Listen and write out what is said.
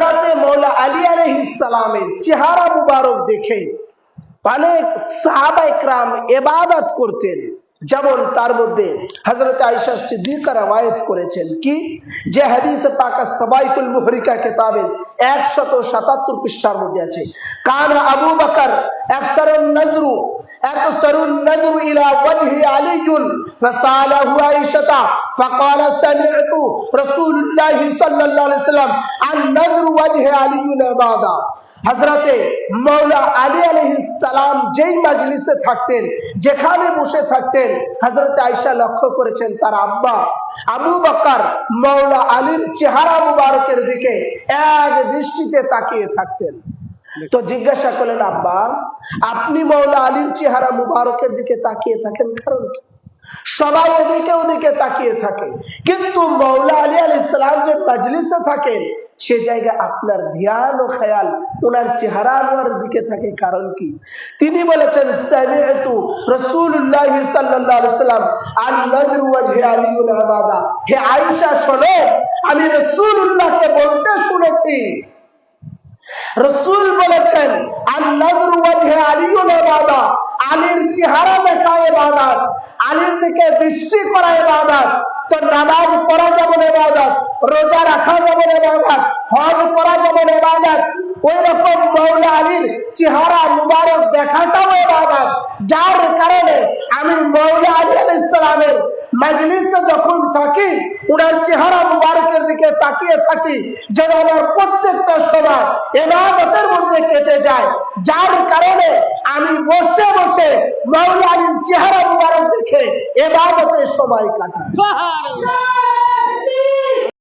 হজরতে মৌলা আলী আলহিসের চেহারা মুবারক দেখে অনেক সাহাবা ইকরাম এবাদত করতেন যেমন তার মধ্যে হজরত আয়সা সিদ্দিকা রওয়ায়ত করেছেন কি যে হাদিস পাকা সবাইকুল মুহরিকা কিতাবের একশত সাতাত্তর পৃষ্ঠার মধ্যে আছে কান আবু বকর আকসারুন নজরু আকসারুন নজরু ইলা ওয়াজহি আলিয়ুন فساله عائشة فقال سمعت রসুল্লাহ সাল্লাম, আন্নাজর ওয়াজহে আলিউল হাজরাতে মৌলা আলী আলহিসাম যেই মাজলিসে থাকতেন, যেখানে বসে থাকতেন হাজরতে আয়সা লক্ষ্য করেছেন তার আব্বা আবু বাকার মৌলা আলীর চেহারা মুবারকের দিকে এক দৃষ্টিতে তাকিয়ে থাকতেন। তো জিজ্ঞাসা করলেন, আব্বা, আপনি মৌলা আলীর চেহারা মুবারকের দিকে তাকিয়ে থাকেন কারণ সবাই এদিকে ওদিকে তাকিয়ে থাকে। কিন্তু মৌলা আলী আলী মাজলিসে থাকেন সে জায়গায় আপনার ধ্যান ও খেয়াল, ওনার চেহারা আনোয়ার দিকে থাকে। কারণ কি? তিনি বলেছেন, সামিআতু রাসূলুল্লাহ সাল্লাল্লাহু আলাইহি সাল্লাম আন ওয়াজহি আলিউল ইবাদা হে আয়েশা আমি রাসূলুল্লাহকে বলতে শুনেছি। রসুল বলেছেন আর নজর ওয়াজহে আলিউল ইবাদা আলীর চেহারা দেখা ইবাদত, আলীর দিকে দৃষ্টি করা ইবাদত, তো নামাজ পড়া যেমন ইবাদত রোজা রাখা যেমন ইবাদত হজ করা যাবে যেমন ইবাদত ওই রকম মৌলা আলীর চেহারা মুবারক দেখাটাও ইবাদত যার কারণে আমি মৌলা আলী আলাইহিস সালামের মাজলিসে যখন থাকি ওনার চেহারা মুবারকের দিকে তাকিয়ে থাকি, যেন আমার প্রত্যেকটা সময় এবাদতের মধ্যে কেটে যায়। যার কারণে আমি বসে বসে মৌলানির চেহারা মুবারক দেখে এবাদতের সময় কাটাই।